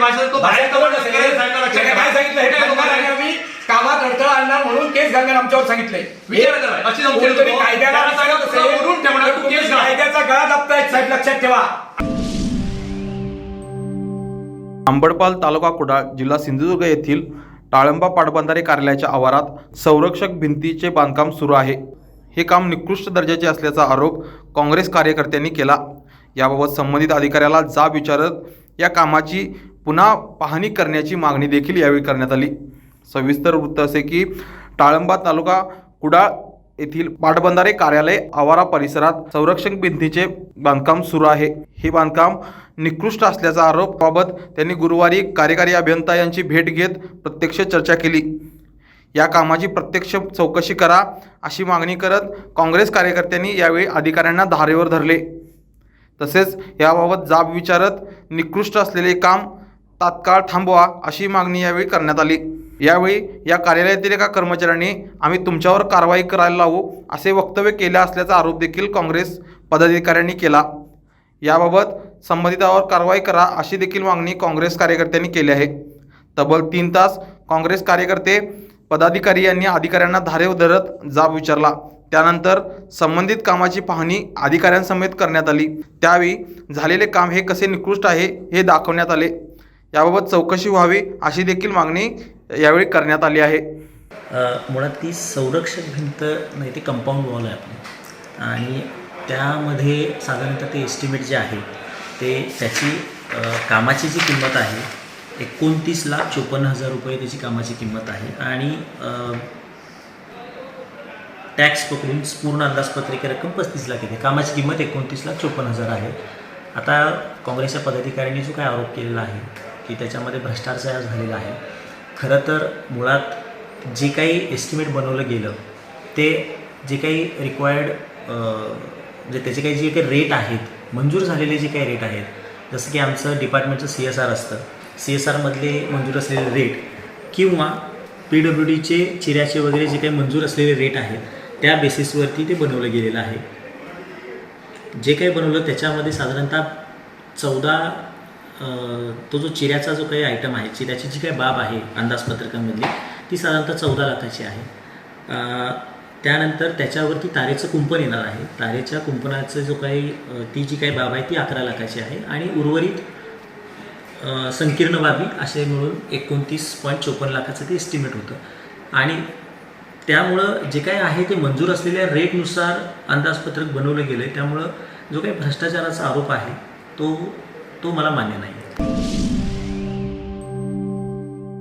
तो बाहेर काय. सांगितलं हे आम्ही? कामात अडथळा आणणार म्हणून केस घालणार आमच्यावर कायद्याला. कायद्याचा गळा दाबतायत साहेब लक्षात ठेवा. अंबडपाल तालुका कुडाळ जिल्हा सिंधुदुर्ग येथील टाळंबा पाटबंधारे कार्यालयाच्या आवारात संरक्षक भिंतीचे बांधकाम सुरू आहे. हे काम निकृष्ट दर्जाचे असल्याचा आरोप काँग्रेस कार्यकर्त्यांनी केला. याबाबत संबंधित अधिकाऱ्याला जाब विचारत या कामाची पुन्हा पाहणी करण्याची मागणी देखील यावेळी करण्यात आली. सविस्तर वृत्त असे की टाळंबा तालुका कुडाळ येथील पाटबंधारे कार्यालय आवारा परिसरात संरक्षण भिंतीचे बांधकाम सुरू आहे. हे बांधकाम निकृष्ट असल्याचा आरोप बाबत त्यांनी गुरुवारी कार्यकारी अभियंता यांची भेट घेत प्रत्यक्ष चर्चा केली. या कामाची प्रत्यक्ष चौकशी करा अशी मागणी करत काँग्रेस कार्यकर्त्यांनी यावेळी अधिकाऱ्यांना धारेवर धरले. तसेच याबाबत जाब विचारत निकृष्ट असलेले काम तात्काळ थांबवा अशी मागणी यावेळी करण्यात आली. यावेळी या कार्यालयातील एका कर्मचाऱ्यांनी आम्ही तुमच्यावर कारवाई करायला लावू असे वक्तव्य केले असल्याचा आरोप देखील काँग्रेस पदाधिकाऱ्यांनी केला. याबाबत संबंधितावर कारवाई करा अशी देखील मागणी काँग्रेस कार्यकर्त्यांनी केली आहे. तब्बल तीन तास काँग्रेस कार्यकर्ते पदाधिकारी यांनी अधिकाऱ्यांना धारेव धरत जाब विचारला. त्यानंतर संबंधित कामाची पाहणी अधिकाऱ्यांसमेत करण्यात आली. त्यावेळी झालेले काम हे कसे निकृष्ट आहे हे दाखवण्यात आले. याबाबत चौकशी व्हावी अशी देखील मागणी यावेळी करण्यात आली आहे. मुळात ती संरक्षक भिंत नाही ते कंपाऊंड वॉल आहे आपली. आणि त्यामध्ये साधारणतः ते एस्टिमेट जे आहे ते त्याची कामाची जी किंमत आहे एकोणतीस लाख चोपन्न हजार रुपये त्याची कामाची किंमत आहे. आणि टॅक्स पकडून पूर्ण अंदाजपत्रिका रक्कम पस्तीस लाख येते. कामाची किंमत एकोणतीस लाख चोपन्न हजार आहे. आता काँग्रेसच्या पदाधिकाऱ्यांनी जो काय आरोप केलेला आहे की त्याच्यामध्ये भ्रष्टाचार झालेला आहे. खरं तर मुळात जे काही एस्टिमेट बनवलं गेलं ते जे काही रिक्वायर्ड म्हणजे त्याचे काही जे काही रेट आहेत मंजूर झालेले जे काही रेट आहेत जसं की आमचं डिपार्टमेंटचं सी एस आर असतं. सी एस आरमधले मंजूर असलेले रेट किंवा पी डब्ल्यू डीचे चिऱ्याचे वगैरे जे काही मंजूर असलेले रेट आहेत त्या बेसिसवरती ते बनवलं गेलेलं आहे. जे काही बनवलं त्याच्यामध्ये साधारणतः चौदा तो जो चिऱ्याचा जो काही आयटम आहे चिऱ्याची जी काही बाब आहे अंदाजपत्रकामधली ती साधारणतः चौदा लाखाची आहे. त्यानंतर त्याच्यावरती तारेचं कुंपण येणार आहे. तारेच्या कुंपणाचं जो काही ती जी काही बाब आहे ती अकरा लाखाची आहे आणि उर्वरित संकीर्ण बाबी असे मिळून एकोणतीस पॉईंट चोपन्न लाखाचं ते एस्टिमेट होतं. आणि त्यामुळं जे काही आहे ते मंजूर असलेल्या रेटनुसार अंदाजपत्रक बनवलं गेलं आहे त्यामुळं जो काही भ्रष्टाचाराचा आरोप आहे तो तो मला मान्य नाही.